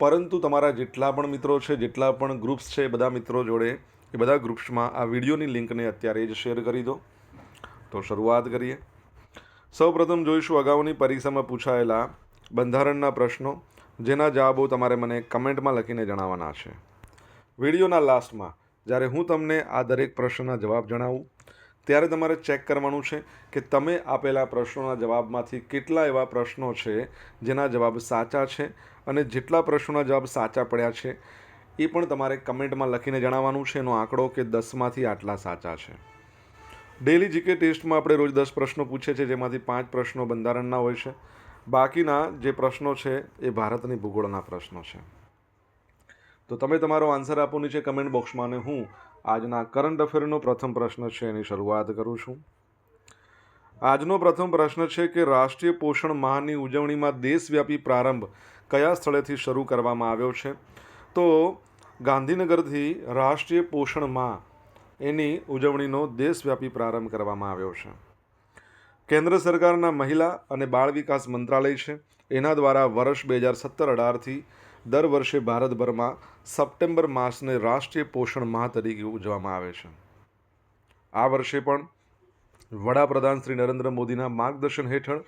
પરંતુ તમારા જેટલા પણ મિત્રો છે, જેટલા પણ ગ્રુપ્સ છે, બધા મિત્રો જોડે, એ બધા ગ્રુપ્સમાં આ વિડીયોની લિંકને અત્યારે જ શેર કરી દો. તો શરૂઆત કરીએ. સૌપ્રથમ જોઈશું અગાઉની પરીક્ષામાં પૂછાયેલા બંધારણના પ્રશ્નો, જેના જવાબો તમારે મને કમેન્ટમાં લખીને જણાવવાના છે. વિડીયોના લાસ્ટમાં જ્યારે હું તમને આ દરેક પ્રશ્નના જવાબ જણાવું ત્યારે તમારે ચેક કરવાનું છે કે તમે આપેલા પ્રશ્નોના જવાબમાંથી કેટલા એવા પ્રશ્નો છે, જેના જવાબ સાચા છે અને જેટલા પ્રશ્નોના જવાબ સાચા પડ્યા છે, એ પણ તમારે કમેન્ટમાં લખીને જણાવવાનું છે. એનો આંકડો કે દસમાંથી આટલા સાચા છે. ડેલી જીકે ટેસ્ટમાં આપણે રોજ દસ પ્રશ્નો પૂછે છે, જેમાંથી પાંચ પ્રશ્નો બંધારણના હોય છે. બાકીના જે પ્રશ્નો છે, એ ભારતની ભૂગોળના પ્રશ્નો છે. તો તમે તમારો આન્સર આપો નીચે કમેન્ટ બોક્સમાં અને હું આજના કરંટ અફેરનો પ્રથમ પ્રશ્ન છે, એની શરૂઆત કરું છું. આજનો પ્રથમ પ્રશ્ન છે કે રાષ્ટ્રીય પોષણ માહની ઉજવણીમાં દેશવ્યાપી પ્રારંભ કયા સ્થળેથી શરૂ કરવામાં આવ્યો છે? તો ગાંધીનગરથી રાષ્ટ્રીય પોષણ માહ એની ઉજવણીનો દેશવ્યાપી પ્રારંભ કરવામાં આવ્યો છે. કેન્દ્ર સરકારના મહિલા અને બાળ વિકાસ મંત્રાલય છે. એના દ્વારા વર્ષ બે હજાર સત્તર અઢારથી દર વર્ષે ભારતભરમાં સપ્ટેમ્બર માસને રાષ્ટ્રીય પોષણ માહ તરીકે ઉજવવામાં આવે છે. આ વર્ષે પણ વડાપ્રધાન શ્રી નરેન્દ્ર મોદીના માર્ગદર્શન હેઠળ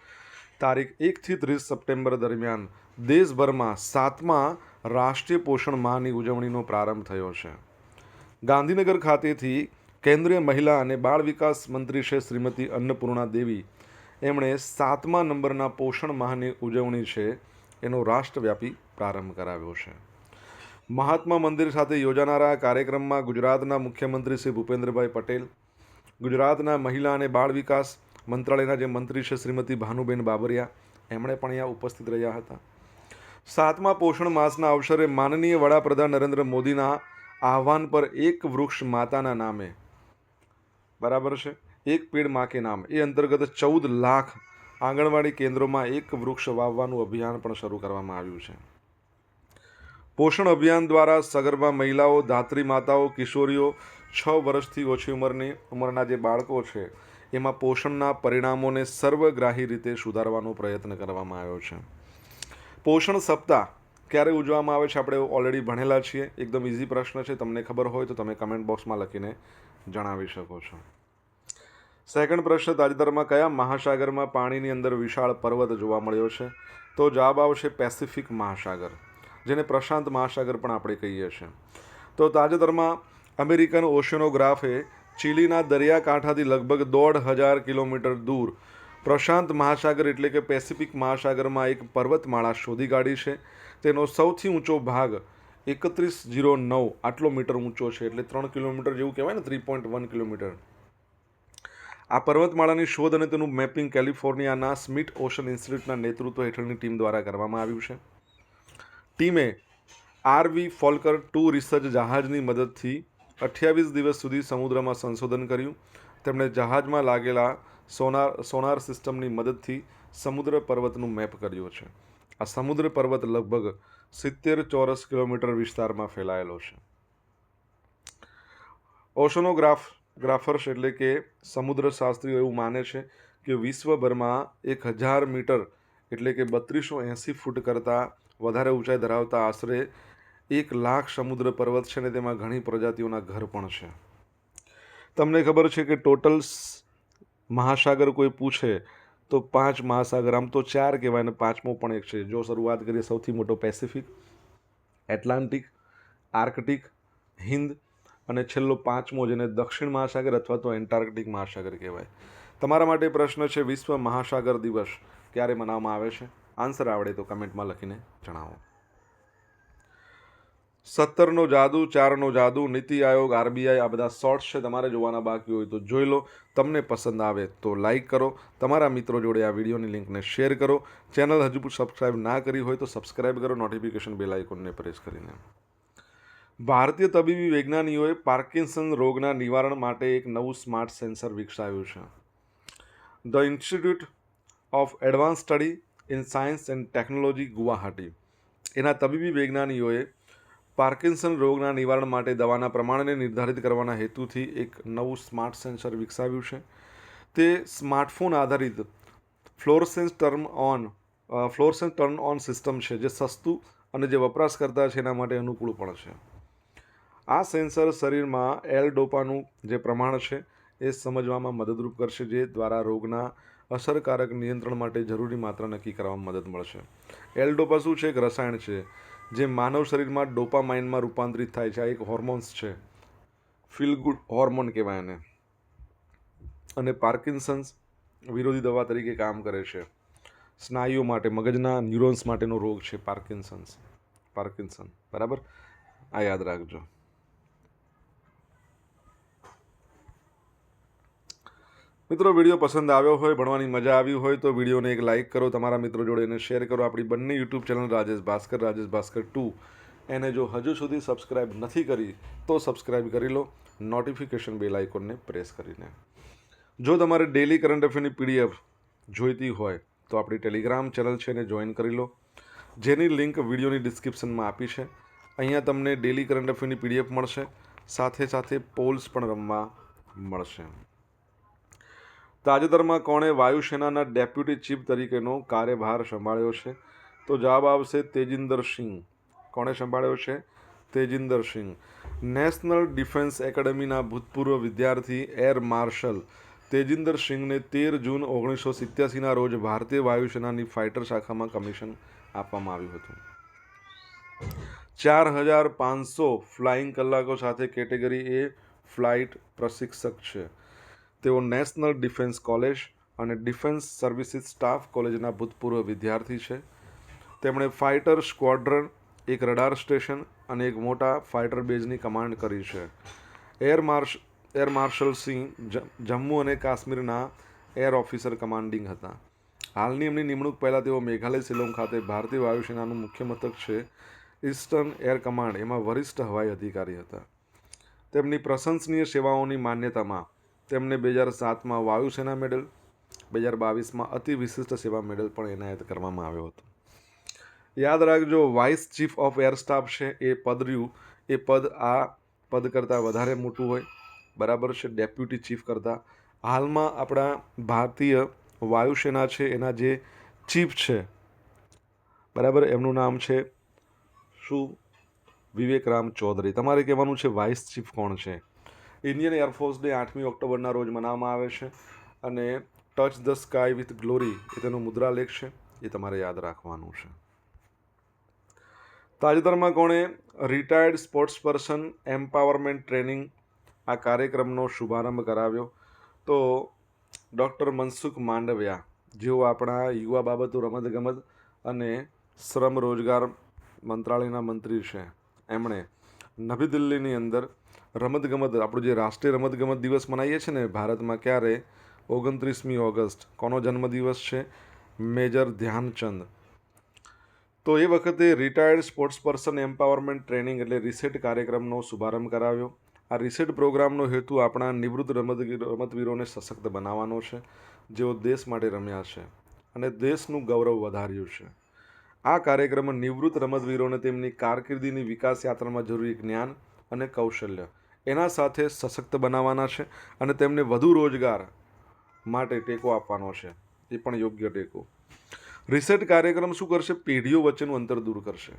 તારીખ એકથી ત્રીસ સપ્ટેમ્બર દરમિયાન દેશભરમાં સાતમા રાષ્ટ્રીય પોષણ માહની ઉજવણીનો પ્રારંભ થયો છે. ગાંધીનગર ખાતેથી કેન્દ્રીય મહિલા અને બાળ વિકાસ મંત્રી છે શ્રીમતી અન્નપૂર્ણા દેવી એમણે સાતમા નંબરના પોષણ માહની ઉજવણી છે એનો રાષ્ટ્રવ્યાપી પ્રારંભ કરાવ્યો છે. મહાત્મા મંદિર સાથે યોજાનારા કાર્યક્રમમાં ગુજરાતના મુખ્યમંત્રી શ્રી ભૂપેન્દ્રભાઈ પટેલ, ગુજરાતના મહિલા અને બાળ વિકાસ મંત્રાલયના જે મંત્રી છે શ્રીમતી ભાનુબેન બાબરિયા, એમણે પણ અહીંયા ઉપસ્થિત રહ્યા હતા. સાતમા પોષણ માસના અવસરે માનનીય વડાપ્રધાન નરેન્દ્ર મોદીના આહવાન પર એક વૃક્ષ માતાના નામે, બરાબર છે? એક પેડ માકે નામ. એ અંતર્ગત ચૌદ લાખ આંગણવાડી કેન્દ્રોમાં એક વૃક્ષ વાવવાનું અભિયાન પણ શરૂ કરવામાં આવ્યું છે. પોષણ અભિયાન દ્વારા સગર્ભા મહિલાઓ, ધાત્રી માતાઓ, કિશોરીઓ છ વર્ષથી ઓછી ઉંમરની, ઉંમરના જે બાળકો છે, એમાં પોષણના પરિણામોને સર્વગ્રાહી રીતે સુધારવાનો પ્રયત્ન કરવામાં આવ્યો છે. પોષણ સપ્તાહ ક્યારે ઉજવવામાં આવે છે આપણે ઓલરેડી ભણેલા છીએ. એકદમ ઇઝી પ્રશ્ન છે. તમને ખબર હોય તો તમે કમેન્ટ બોક્સમાં લખીને જણાવી શકો છો. સેકન્ડ પ્રશ્ન, તાજેતરમાં કયા મહાસાગરમાં પાણીની અંદર વિશાળ પર્વત જોવા મળ્યો છે? તો જવાબ આવશે પેસિફિક મહાસાગર. જેને પ્રશાંત મહાસાગર પણ આપણે કહીએ છીએ. તો તાજેતરમાં અમેરિકન ઓશનોગ્રાફે ચીલીના દરિયાકાંઠાથી લગભગ દોઢ હજાર કિલોમીટર દૂર પ્રશાંત મહાસાગર એટલે કે પેસિફિક મહાસાગરમાં એક પર્વતમાળા શોધી કાઢી છે. તેનો સૌથી ઊંચો ભાગ એકત્રીસ જીરો નવ આટલો મીટર ઊંચો છે, એટલે ત્રણ કિલોમીટર જેવું કહેવાય ને, થ્રી પોઈન્ટ વન કિલોમીટર. આ પર્વતમાળાની શોધ અને તેનું મેપિંગ કેલિફોર્નિયાના સ્મિટ ઓશન ઇન્સ્ટિટ્યૂટના નેતૃત્વ હેઠળની ટીમ દ્વારા કરવામાં આવ્યું છે. ટીમે આરવી ફોલ્કર ટુ રિસર્ચ જહાજની મદદથી અઠ્યાવીસ દિવસ સુધી સમુદ્રમાં સંશોધન કર્યું. તેમણે જહાજમાં લાગેલા સોનાર સોનાર સિસ્ટમની મદદથી સમુદ્ર પર્વતનું મેપ કર્યું છે. આ સમુદ્ર પર્વત લગભગ સિત્તેર ચોરસ કિલોમીટર વિસ્તારમાં ફેલાયેલો છે. ઓશનોગ્રાફ, ગ્રાફર્સ એટલે કે સમુદ્ર શાસ્ત્રીઓ એવું માને છે કે વિશ્વભરમાં એક હજાર મીટર એટલે કે બત્રીસો એંસી ફૂટ કરતાં વધારે ઊંચાઈ ધરાવતા આશરે એક લાખ સમુદ્ર પર્વત છે ને તેમાં ઘણી પ્રજાતિઓના ઘર પણ છે. તમને ખબર છે કે ટોટલ મહાસાગર કોઈ પૂછે તો પાંચ મહાસાગર, આમ તો ચાર કહેવાય અને પાંચમો પણ એક છે. જો શરૂઆત કરીએ સૌથી મોટો પેસિફિક, એટલાન્ટિક, આર્કટિક, હિન્દ અને છેલ્લો પાંચમો જેને દક્ષિણ મહાસાગર અથવા તો એન્ટાર્કટિક મહાસાગર કહેવાય. તમારા માટે પ્રશ્ન છે વિશ્વ મહાસાગર દિવસ ક્યારે મનાવવામાં આવે છે? આન્સર આવડે તો કમેન્ટમાં લખીને જણાવો. સત્તરનો જાદુ, ચારનો જાદુ, નીતિ આયોગ, આરબીઆઈ આ બધા શોર્ટ્સ છે તમારે જોવાના બાકી હોય તો જોઈ લો. તમને પસંદ આવે તો લાઇક કરો. તમારા મિત્રો જોડે આ વિડીયોની લિંકને શેર કરો. ચેનલ હજુ સબસ્ક્રાઇબ ના કરી હોય તો સબસ્ક્રાઇબ કરો. નોટિફિકેશન બેલ આઇકોનને પ્રેસ કરીને. ભારતીય તબીબી વૈજ્ઞાનિકોએ પાર્કિન્સન રોગના નિવારણ માટે એક નવું સ્માર્ટ સેન્સર વિકસાવ્યું છે. The institute of advance study in science and technology Guwahati. એના તબીબી વૈજ્ઞાનિકોએ પાર્કિન્સન રોગના નિવારણ માટે દવાના પ્રમાણને નિર્ધારિત કરવાના હેતુથી એક નવું સ્માર્ટ સેન્સર વિકસાવ્યું છે. તે સ્માર્ટફોન આધારિત fluorescence term on fluorescence turn on system છે, જે સસ્તું અને જે વપરાશકર્તા છે એના માટે અનુકૂળ પણ છે. આ સેન્સર શરીરમાં એલ ડોપાનું જે પ્રમાણ છે એ સમજવામાં મદદરૂપ કરશે, જે દ્વારા રોગના અસરકારક નિયંત્રણ માટે જરૂરી માત્રા નક્કી કરવામાં મદદ મળશે. એલ શું છે? એક રસાયણ છે, જે માનવ શરીરમાં ડોપામાઇનમાં રૂપાંતરિત થાય છે. આ એક હોર્મોન્સ છે. ફીલ ગુડ હોર્મોન કહેવાય એને. અને પાર્કિન્સન્સ વિરોધી દવા તરીકે કામ કરે છે. સ્નાયુઓ માટે, મગજના ન્યુરોન્સ માટેનો રોગ છે પાર્કિન્સન્સ. પાર્કિન્સન. બરાબર? આ યાદ રાખજો. મિત્રો, વીડિયો પસંદ આવ્યો હોય, ભણવાની મજા આવી હોય, તો વિડીયોને એક લાઇક કરો, તમારા મિત્રો જોડે એને શેર કરો. આપણી બંને YouTube channel Rajesh Bhaskar Rajesh Bhaskar two. એને જો હજુ સુધી સબસ્ક્રાઇબ નથી કરી, તો સબસ્ક્રાઇબ કરી લો. નોટિફિકેશન બેલ આઇકોનને પ્રેસ કરીને. જો તમારે ડેલી કરંટ અફેરની પીડીએફ જોઈતી હોય, તો આપણી ટેલિગ્રામ ચેનલ છે, એને જોઈન કરી લો. જેની લિંક વિડીયોની ડિસ્ક્રિપ્શનમાં આપી છે. અહીંયા તમને ડેલી કરંટ અફેરની પીડીએફ મળશે. સાથે સાથે પોલ્સ પણ રમવા મળશે. તાજેતરમાં કોણે વાયુસેનાના ડેપ્યુટી ચીફ તરીકેનો કાર્યભાર સંભાળ્યો છે? તો જવાબ આવશે તેજિંદર સિંહ. કોણે સંભાળ્યો છે? તેજિંદર સિંહ. નેશનલ ડિફેન્સ એકેડમીના ભૂતપૂર્વ વિદ્યાર્થી એર માર્શલ તેજિંદર સિંહને તેર જૂન ઓગણીસો સિત્યાસીના રોજ ભારતીય વાયુસેનાની ફાઇટર શાખામાં કમિશન આપવામાં આવ્યું હતું. ચાર હજાર પાંચસો ફ્લાઇંગ કલાકો સાથે કેટેગરી એ ફ્લાઇટ પ્રશિક્ષક છે. તેઓ નેશનલ ડિફેન્સ કોલેજ અને ડિફેન્સ સર્વિસીસ સ્ટાફ કોલેજના ભૂતપૂર્વ વિદ્યાર્થી છે. તેમણે ફાઇટર સ્ક્વોડ્રન, એક રડાર સ્ટેશન અને એક મોટા ફાઇટર બેઝની કમાન્ડ કરી છે. Air marsh, air marshal Singh Jammu અને કાશ્મીરના એર ઓફિસર કમાન્ડિંગ હતા. હાલની એમની નિમણૂક પહેલાં તેઓ મેઘાલય શિલોંગ ખાતે ભારતીય વાયુસેનાનું મુખ્ય મથક છે, ઇસ્ટર્ન એર કમાન્ડ, એમાં વરિષ્ઠ હવાઈ અધિકારી હતા. તેમની પ્રશંસનીય સેવાઓની માન્યતામાં તેમને બે હજાર સાતમાં વાયુસેના મેડલ, બે હજાર બાવીસમાં અતિ વિશિષ્ટ સેવા મેડલ પણ એનાયત કરવામાં આવ્યો હતો. યાદ રાખજો, vice chief of air staff છે એ પદ રહ્યું એ પદ આ પદ કરતાં વધારે મોટું હોય. બરાબર છે, ડેપ્યુટી ચીફ કરતાં. હાલમાં આપણા ભારતીય વાયુસેના છે, એના જે ચીફ છે, બરાબર, એમનું નામ છે શું? વિવેક રામ ચૌધરી. તમારે કહેવાનું છે વાઇસ ચીફ કોણ છે? ઇન્ડિયન એરફોર્સ ડે આઠમી ઓક્ટોબરના રોજ મનાવવામાં આવે છે અને touch the sky with glory એ તેનો મુદ્રાલેખ છે, એ તમારે યાદ રાખવાનું છે. તાજેતરમાં કોણે retired sports person empowerment training આ કાર્યક્રમનો શુભારંભ કરાવ્યો. તો ડૉક્ટર મનસુખ માંડવિયા, જેઓ આપણા યુવા બાબતો રમતગમત અને શ્રમ રોજગાર મંત્રાલયના મંત્રી છે, એમણે નવી દિલ્હીની અંદર રમતગમત આપણું જે રાષ્ટ્રીય રમતગમત દિવસ મનાવીએ છીએ ને, ભારતમાં ક્યારે? ઓગણત્રીસમી ઓગસ્ટ. કોનો જન્મદિવસ છે? મેજર ધ્યાનચંદ. તો એ વખતે retired sports person empowerment training એટલે રિસેટ કાર્યક્રમનો શુભારંભ કરાવ્યો. આ રિસેટ પ્રોગ્રામનો હેતુ આપણા નિવૃત્ત રમત, રમતવીરોને સશક્ત બનાવવાનો છે, જેઓ દેશ માટે રમ્યા છે અને દેશનું ગૌરવ વધાર્યું છે. આ કાર્યક્રમ નિવૃત્ત રમતવીરોને તેમની કારકિર્દીની વિકાસ યાત્રામાં જરૂરી જ્ઞાન અને કૌશલ્ય એના સાથે સશક્ત બનાવવાના છે અને તેમને વધુ રોજગાર માટે ટેકો આપવાનો છે. એ પણ યોગ્ય ટેકો. રિસર્ચ કાર્યક્રમ શું કરશે? પેઢીઓ વચ્ચેનું અંતર દૂર કરશે.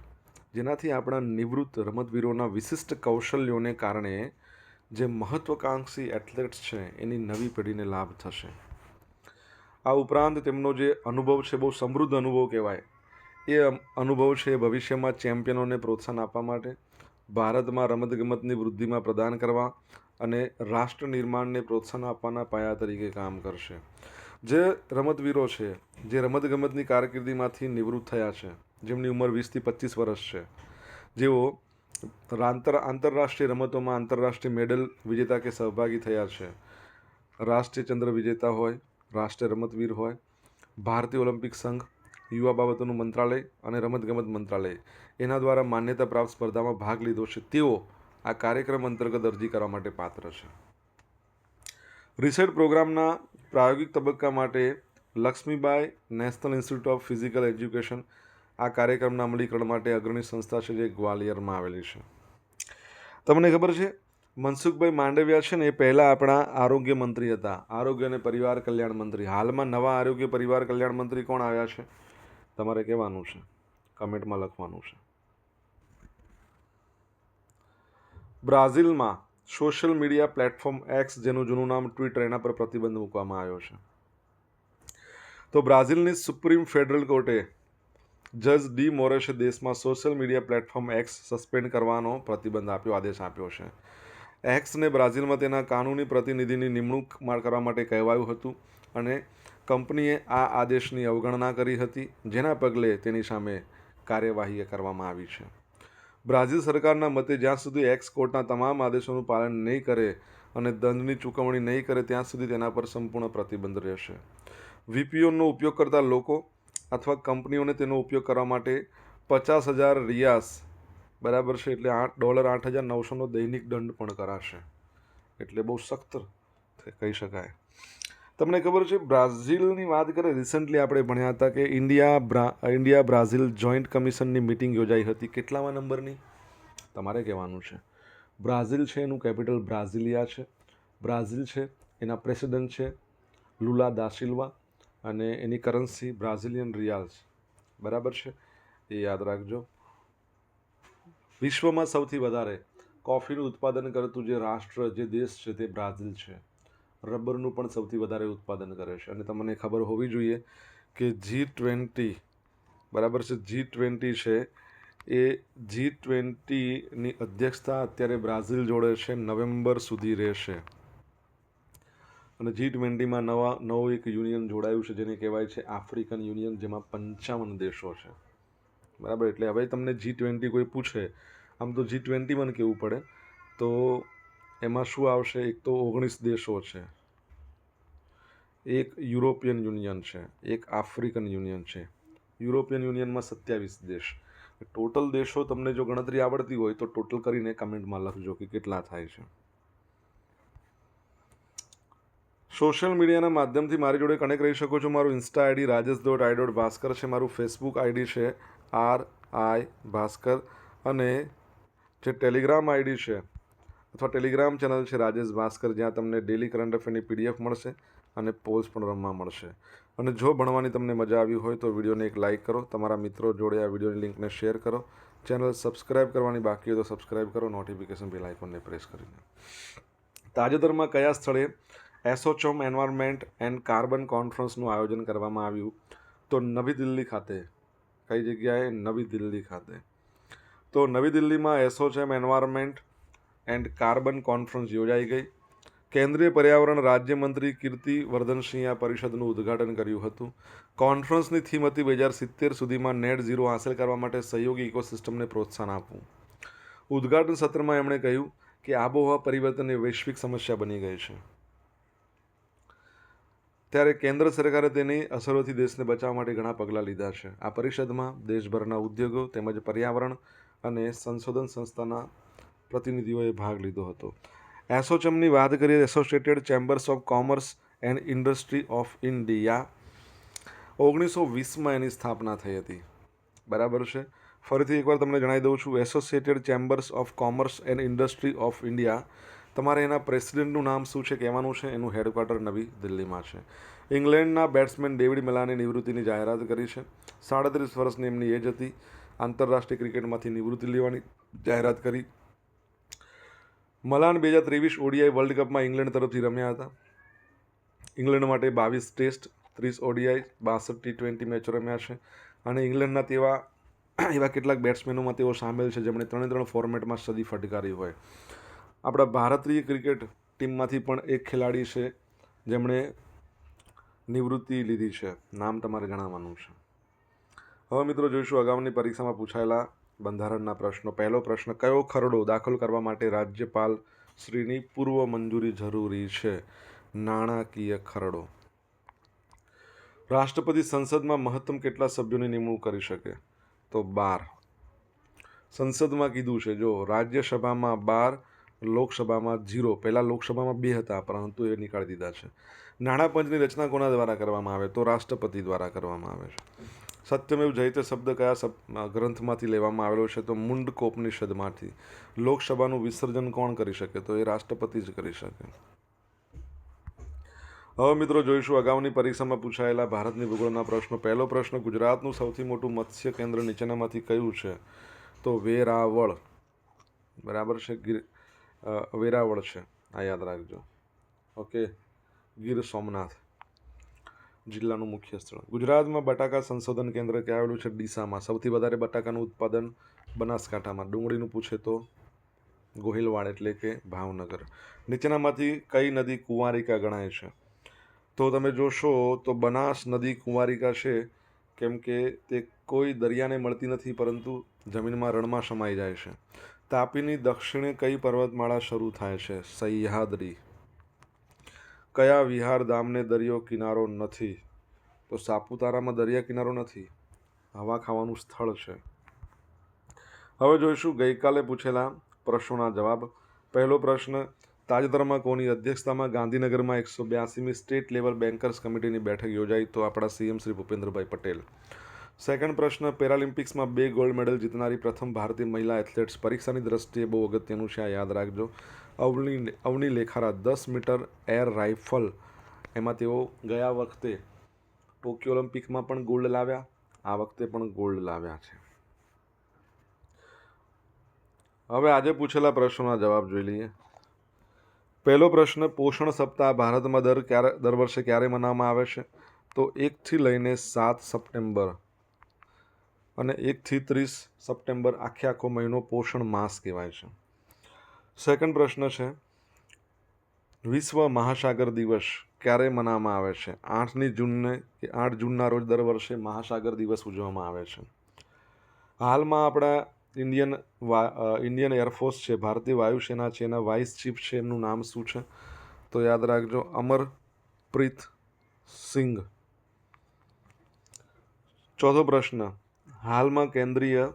જેનાથી આપણા નિવૃત્ત રમતવીરોના વિશિષ્ટ કૌશલ્યોને કારણે જે મહત્વકાંક્ષી એથ્લેટ્સ છે, એની નવી પેઢીને લાભ થશે. આ ઉપરાંત તેમનો જે અનુભવ છે, બહુ સમૃદ્ધ અનુભવ કહેવાય, એ અનુભવ છે ભવિષ્યમાં ચેમ્પિયનોને પ્રોત્સાહન આપવા માટે ભારતમાં રમતગમતની વૃદ્ધિમાં પ્રદાન કરવા અને રાષ્ટ્ર નિર્માણને પ્રોત્સાહન આપવાના પાયા તરીકે કામ કરશે. જે રમતવીરો છે, જે રમતગમતની કારકિર્દીમાંથી નિવૃત્ત થયા છે, જેમની ઉંમર વીસથી પચીસ વર્ષ છે, જેઓ આંતર આંતરરાષ્ટ્રીય રમતોમાં આંતરરાષ્ટ્રીય મેડલ વિજેતા કે સહભાગી થયા છે. રાષ્ટ્રીય ચંદ્ર વિજેતા હોય, રાષ્ટ્રીય રમતવીર હોય, ભારતીય ઓલિમ્પિક સંઘ યુવા બાબતોનું મંત્રાલય અને રમતગમત મંત્રાલય. એના દ્વારા માન્યતા પ્રાપ્ત સ્પર્ધામાં ભાગ લીધો છે. તેઓ આ કાર્યક્રમ અંતર્ગત અરજી કરવા માટે પાત્ર છે. રિસર્ચ પ્રોગ્રામના પ્રાયોગિક તબક્કા માટે Lakshmibai national institute of physical education આ કાર્યક્રમના અમલીકરણ માટે અગ્રણી સંસ્થા છે જે ગ્વાલિયરમાં આવેલી છે. તમને ખબર છે, મનસુખભાઈ માંડવિયા છે ને એ પહેલાં આપણા આરોગ્ય મંત્રી હતા. આરોગ્ય અને પરિવાર કલ્યાણ મંત્રી. હાલમાં નવા આરોગ્ય પરિવાર કલ્યાણ મંત્રી કોણ આવ્યા છે? તમારે કહેવાનું છે? કમેન્ટમાં લખવાનું છે. બ્રાઝિલમાં સોશિયલ મીડિયા પ્લેટફોર્મ એક્સ જેનું જૂનું નામ ટ્વિટર એના પર પ્રતિબંધ મૂકવામાં આવ્યો છે. તો બ્રાઝિલની સુપ્રીમ ફેડરલ કોર્ટે જજ ડી મોરેશે દેશમાં social media platform X suspend કરવાનો પ્રતિબંધ આપ્યો, આદેશ આપ્યો છે. એક્સને બ્રાઝિલમાં તેના કાનૂની પ્રતિનિધિની નિમણૂક કરવા માટે કહેવાયું હતું અને કંપનીએ આ આદેશની અવગણના કરી હતી, જેના પગલે તેની સામે કાર્યવાહી કરવામાં આવી છે. બ્રાઝિલ સરકારના મતે જ્યાં સુધી એક્સ કોર્ટના તમામ આદેશોનું પાલન નહીં કરે અને દંડની ચૂકવણી નહીં કરે, ત્યાં સુધી તેના પર સંપૂર્ણ પ્રતિબંધ રહેશે. વીપીઓનો ઉપયોગ કરતા લોકો અથવા કંપનીઓને તેનો ઉપયોગ કરવા માટે પચાસ હજાર રિયાસ બરાબર છે? એટલે આઠ, ડોલર આઠ હજાર નવસોનો દૈનિક દંડ પણ કરાશે. એટલે બહુ સખ્ત કહી શકાય. તમને ખબર છે, બ્રાઝિલની વાત કરીએ રિસન્ટલી આપણે ભણ્યા હતા કે India bra, India Brazil joint કમિશનની meeting યોજાઈ હતી. કેટલામાં નંબરની? તમારે કહેવાનું છે. બ્રાઝિલ છે, એનું કેપિટલ બ્રાઝિલિયા છે. બ્રાઝિલ છે, એના પ્રેસિડન્ટ છે, લુલા દાસિલ્વા અને એની કરન્સી બ્રાઝિલિયન રિયાલ્સ. બરાબર છે? એ યાદ રાખજો. વિશ્વમાં સૌથી વધારે કોફીનું ઉત્પાદન કરતું જે રાષ્ટ્ર, જે દેશ છે તે બ્રાઝિલ છે. રબરનું પણ સૌથી વધારે ઉત્પાદન કરે છે. અને તમને ખબર હોવી જોઈએ કે જી ટ્વેન્ટી, બરાબર છે, જી ટ્વેન્ટી છે એ જી ટ્વેન્ટીની અધ્યક્ષતા અત્યારે બ્રાઝિલ જોડે છે, નવેમ્બર સુધી રહેશે. અને જી ટ્વેન્ટીમાં નવા, નવું એક યુનિયન જોડાયું છે, જેને કહેવાય છે આફ્રિકન યુનિયન, જેમાં પંચાવન દેશો છે. બરાબર? એટલે હવે તમને જી ટ્વેન્ટી કોઈ પૂછે, આમ તો જી ટ્વેન્ટીમાં કહેવું પડે? તો એમાં શું આવશે? એક તો ઓગણીસ દેશો છે. એક યુરોપિયન યુનિયન છે. એક આફ્રિકન યુનિયન છે. યુરોપિયન યુનિયનમાં સત્યાવીસ દેશ. ટોટલ દેશો તમને જો ગણતરી આવડતી હોય તો ટોટલ કરીને કમેન્ટમાં લખજો કે કેટલા થાય છે. સોશિયલ મીડિયાના માધ્યમથી મારી જોડે કનેક્ટ રહી શકો છો. મારું insta ID Rajesh dot I dot Bhaskar છે. મારું ફેસબુક આઈડી છે આર આઈ ભાસ્કર અને જે ટેલિગ્રામ આઈડી છે અથવા ટેલિગ્રામ ચેનલ છે રાજેશ ભાસ્કર, જ્યાં તમને ડેલી કરંટ અફેરની પીડીએફ મળશે અને પોલ્સ પણ રમવા મળશે. અને જો ભણવાની તમને મજા આવી હોય તો વિડીયોને એક લાઇક કરો, તમારા મિત્રો જોડે આ વિડીયોની લિંકને શેર કરો. ચેનલ સબસ્ક્રાઇબ કરવાની બાકી હોય તો સબસ્ક્રાઇબ કરો નોટિફિકેશન બેલ આઇકોનને પ્રેસ કરીને. તાજેતરમાં કયા સ્થળે એસોચોમ એન્વાયરમેન્ટ એન્ડ કાર્બન કોન્ફરન્સનું આયોજન કરવામાં આવ્યું? તો નવી દિલ્હી ખાતે કઈ જગ્યાએ નવી દિલ્હી ખાતે. તો નવી દિલ્હીમાં ASSOCHAM environment and carbon conference યોજાઈ ગઈ. કેન્દ્રીય પર્યાવરણ રાજ્યમંત્રી કીર્તિ વર્ધનસિંહે આ પરિષદનું ઉદ્ઘાટન કર્યું હતું. કોન્ફરન્સની થીમ હતી બે હજાર સિત્તેર સુધીમાં નેટ ઝીરો હાંસલ કરવા માટે સહયોગી ઇકોસિસ્ટમને પ્રોત્સાહન આપવું. ઉદ્ઘાટન સત્રમાં એમણે કહ્યું કે આબોહવા પરિવર્તન એ વૈશ્વિક સમસ્યા બની ગઈ છે. ત્યારે કેન્દ્ર સરકારે તેની અસરોથી દેશને બચાવવા માટે ઘણા પગલાં લીધા છે. આ પરિષદમાં દેશભરના ઉદ્યોગો તેમજ પર્યાવરણ અને સંશોધન સંસ્થાના પ્રતિનિધિઓએ ભાગ લીધો હતો. એસોચમની વાત કરીએ, associated chambers of commerce and industry of India ઓગણીસો વીસમાં એની સ્થાપના થઈ હતી. બરાબર છે? ફરીથી એકવાર તમને જણાવી દઉં છું, associated chambers of commerce and industry of India તમારે એના પ્રેસિડેન્ટનું નામ શું છે, કહેવાનું છે? એનું હેડક્વાર્ટર નવી દિલ્હીમાં છે. ઇંગ્લેન્ડના બેટ્સમેન ડેવિડ મિલાની નિવૃત્તિની જાહેરાત કરી છે. સાડત્રીસ વર્ષની એમની એજ હતી. આંતરરાષ્ટ્રીય ક્રિકેટમાંથી નિવૃત્તિ લેવાની જાહેરાત કરી. મલાન બે હજાર ત્રેવીસ ઓડીઆઈ વર્લ્ડ કપમાં ઇંગ્લેન્ડ તરફથી રમ્યા હતા. ઇંગ્લેન્ડ માટે બાવીસ ટેસ્ટ, ત્રીસ ઓડીઆઈ, બાસઠ ટી ટ્વેન્ટી મેચો રમ્યા છે. અને ઇંગ્લેન્ડના તેવા એવા કેટલાક બેટ્સમેનોમાં તેઓ સામેલ છે, જેમણે ત્રણે ત્રણ ફોર્મેટમાં સદી ફટકારી હોય. આપણા ભારતીય ક્રિકેટ ટીમમાંથી પણ એક ખેલાડી છે, જેમણે નિવૃત્તિ લીધી છે. નામ તમારે જણાવવાનું છે. હવે મિત્રો જોઈશું અગાઉની પરીક્ષામાં પૂછાયેલા બંધારણના પ્રશ્નો. પહેલો પ્રશ્ન, કયો ખરડો દાખલ કરવા માટે રાજ્યપાલ શ્રીની પૂર્વ મંજૂરી જરૂરી છે? નાણાકીય ખરડો. રાષ્ટ્રપતિ સંસદમાં મહત્તમ કેટલા સભ્યોની નિમણૂક કરી શકે? તો બાર. સંસદમાં કીધું છે, જો રાજ્યસભામાં બાર લોકસભામાં ઝીરો. પહેલાં લોકસભામાં બે હતા, પરંતુ એ નીકાળી દીધા છે. નાણાં પંચની રચના કોના દ્વારા કરવામાં આવે? તો રાષ્ટ્રપતિ દ્વારા કરવામાં આવે છે. સત્યમેવ જયતે શબ્દ કયા ગ્રંથમાંથી લેવામાં આવેલો છે? તો મુંડકોપનિષદમાંથી. લોકસભાનું વિસર્જન કોણ કરી શકે? તો એ રાષ્ટ્રપતિ જ કરી શકે. હવે મિત્રો જોઈશું અગાઉની પરીક્ષામાં પૂછાયેલા ભારતની ભૂગોળના પ્રશ્નો. પહેલો પ્રશ્ન, ગુજરાતનું સૌથી મોટું મત્સ્ય કેન્દ્ર નીચેનામાંથી કયું છે? તો વેરાવળ. બરાબર છે? ગીર વેરાવળ છે. આ યાદ રાખજો. ઓકે? ગીર સોમનાથ જિલ્લાનું મુખ્ય સ્થળ. ગુજરાતમાં બટાકા સંશોધન કેન્દ્ર ક્યાં આવેલું છે? ડીસામાં. સૌથી વધારે બટાકાનું ઉત્પાદન બનાસકાંઠામાં. ડુંગળીનું પૂછે તો ગોહિલવાડ એટલે કે ભાવનગર. નીચેનામાંથી કઈ નદી કુંવારિકા ગણાય છે? તો તમે જોશો તો બનાસ નદી કુંવારિકા છે. કેમ કે તે કોઈ દરિયાને મળતી નથી, પરંતુ જમીનમાં રણમાં સમાઈ જાય છે. તાપીની દક્ષિણે કઈ પર્વતમાળા શરૂ થાય છે? સહ્યાદ્રી. કયા વિહાર ધામને દરિયો કિનારો નથી? તો સાપુતારામાં દરિયા કિનારો નથી? હવા ખાવાનું સ્થળ છે. હવે જોઈશું ગઈકાલે પૂછેલા પ્રશ્નોના જવાબ. પહેલો પ્રશ્ન, તાજેતરમાં કોની અધ્યક્ષતામાં ગાંધીનગરમાં એકસો બ્યાસીમી સ્ટેટ લેવલ બેન્કર્સ કમિટીની બેઠક યોજાઈ? તો આપણા સીએમ શ્રી ભૂપેન્દ્રભાઈ પટેલ. સેકન્ડ પ્રશ્ન, પેરાલિમ્પિક્સમાં બે ગોલ્ડ મેડલ જીતનારી પ્રથમ ભારતીય મહિલા એથ્લેટ્સ પરીક્ષાની દ્રષ્ટિએ બહુ અગત્યનું છે, આ યાદ રાખજો. અવની અવની લેખારા દસ મીટર એર રાઇફલ, એમાં તેઓ ગયા વખતે ટોક્યો ઓલિમ્પિકમાં પણ ગોલ્ડ લાવ્યા, આ વખતે પણ ગોલ્ડ લાવ્યા છે. હવે આજે પૂછેલા પ્રશ્નોના જવાબ જોઈ લઈએ. પહેલો પ્રશ્ન, પોષણ સપ્તાહ ભારતમાં દર ક્યારે, દર વર્ષે ક્યારે મનાવવામાં આવે છે? તો એકથી લઈને સાત સપ્ટેમ્બર અને એકથી ત્રીસ સપ્ટેમ્બર આખે આખો મહિનો પોષણ માસ કહેવાય છે. સેકન્ડ પ્રશ્ન છે, વિશ્વ મહાસાગર દિવસ ક્યારે મનાવવામાં આવે છે? આઠની જૂનને કે આઠ જૂનના રોજ દર વર્ષે મહાસાગર દિવસ ઉજવવામાં આવે છે. હાલમાં આપણા ઇન્ડિયન ઇન્ડિયન એરફોર્સ છે, ભારતીય વાયુસેના છે, એના વાઇસ ચીફ છે, એમનું નામ શું છે? તો યાદ રાખજો, અમરપ્રીત સિંઘ. ચોથો પ્રશ્ન હાલમાં કેન્દ્રીય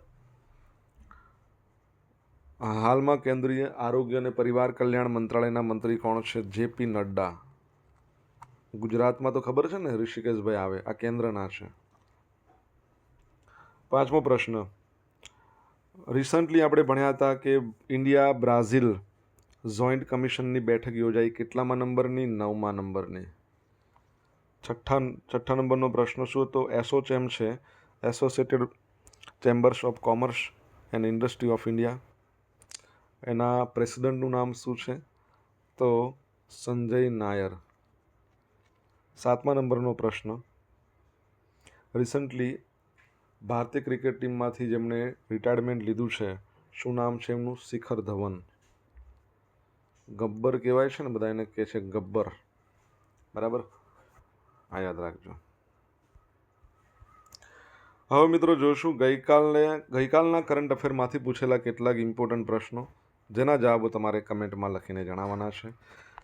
હાલમાં કેન્દ્રીય આરોગ્ય અને પરિવાર કલ્યાણ મંત્રાલયના મંત્રી કોણ છે? જેપી નડ્ડા. ગુજરાતમાં તો ખબર છે ને ઋષિકેશભાઈ આવે, આ કેન્દ્રના છે. પાંચમો પ્રશ્ન. રિસન્ટલી આપણે ભણ્યા હતા કે ઇન્ડિયા, બ્રાઝિલ જોઈન્ટ કમિશનની બેઠક યોજાઈ કેટલામાં નંબરની? નવમા નંબરની. છઠ્ઠા છઠ્ઠા નંબરનો પ્રશ્ન શું તો એસોચેમ છે. Associated chambers of commerce and industry of India એના પ્રેસિડન્ટનું નામ શું છે? તો સંજય નાયર. સાતમા નંબરનો પ્રશ્ન. રિસન્ટલી ભારતીય ક્રિકેટ ટીમમાંથી જેમણે રિટાયરમેન્ટ લીધું છે, શું નામ છે એમનું? શિખર ધવન. ગબ્બર કહેવાય છે ને, બધા એને કહે છે ગબ્બર. બરાબર? આ યાદ રાખજો. હવે મિત્રો જોશું, ગઈકાલને, ગઈકાલના કરંટ અફેરમાંથી પૂછેલા કેટલાક ઇમ્પોર્ટન્ટ પ્રશ્નો, જેના જવાબો તમારે કમેન્ટમાં લખીને જણાવવાના છે.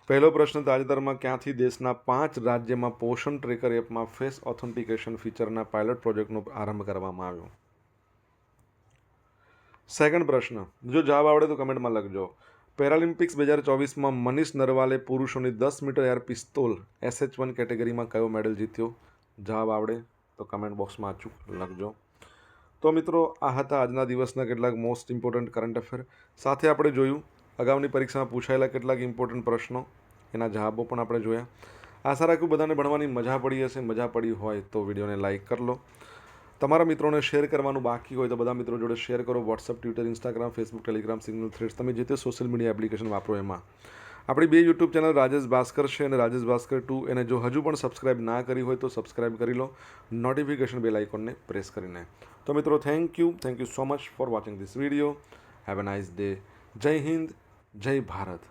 પહેલો પ્રશ્ન, તાજેતરમાં ક્યાંથી દેશના પાંચ રાજ્યમાં પોષણ ટ્રેકર એપમાં ફેસ ઓથેન્ટિકેશન ફીચરના પાયલટ પ્રોજેક્ટનો આરંભ કરવામાં આવ્યો? સેકન્ડ પ્રશ્ન, જો જવાબ આવડે તો કમેન્ટમાં લખજો. પેરાલિમ્પિક્સ બે હજાર ચોવીસમાં મનીષ નરવાલે પુરુષોની દસ metre air pistol SH one કેટેગરીમાં કયો મેડલ જીત્યો? જવાબ આવડે. તો કમેન્ટ બોક્સમાં અચૂક લખજો. તો મિત્રો, આ હતા આજના દિવસના કેટલાક મોસ્ટ ઇમ્પોર્ટન્ટ કરંટ અફેર સાથે આપણે જોયું, અગાઉની પરીક્ષામાં પૂછાયેલા કેટલાક ઇમ્પોર્ટન્ટ પ્રશ્નો, એના જવાબો પણ આપણે જોયા. આશા રાખું બધાને ભણવાની મજા પડી હશે, મજા પડી હોય તો વિડીયોને લાઇક કરી લો. તમારા મિત્રોને શેર કરવાનું બાકી હોય તો બધા મિત્રો જોડે શેર કરો. WhatsApp Twitter Instagram Facebook Telegram Signal Threads તમે જે તે સોશિયલ મીડિયા એપ્લિકેશન વાપરો એમાં. આપણી બે યુટ્યુબ ચેનલ રાજેશ ભાસ્કર છે અને રાજેશ ભાસ્કર ટુ એને જો હજુ પણ સબસ્ક્રાઇબ ના કરી હોય તો સબસ્ક્રાઇબ કરી લો. નોટિફિકેશન બેલ આઇકોનને પ્રેસ કરીને. તો મિત્રો thank you thank you so much for watching this video have a nice day જય હિન્દ જય ભારત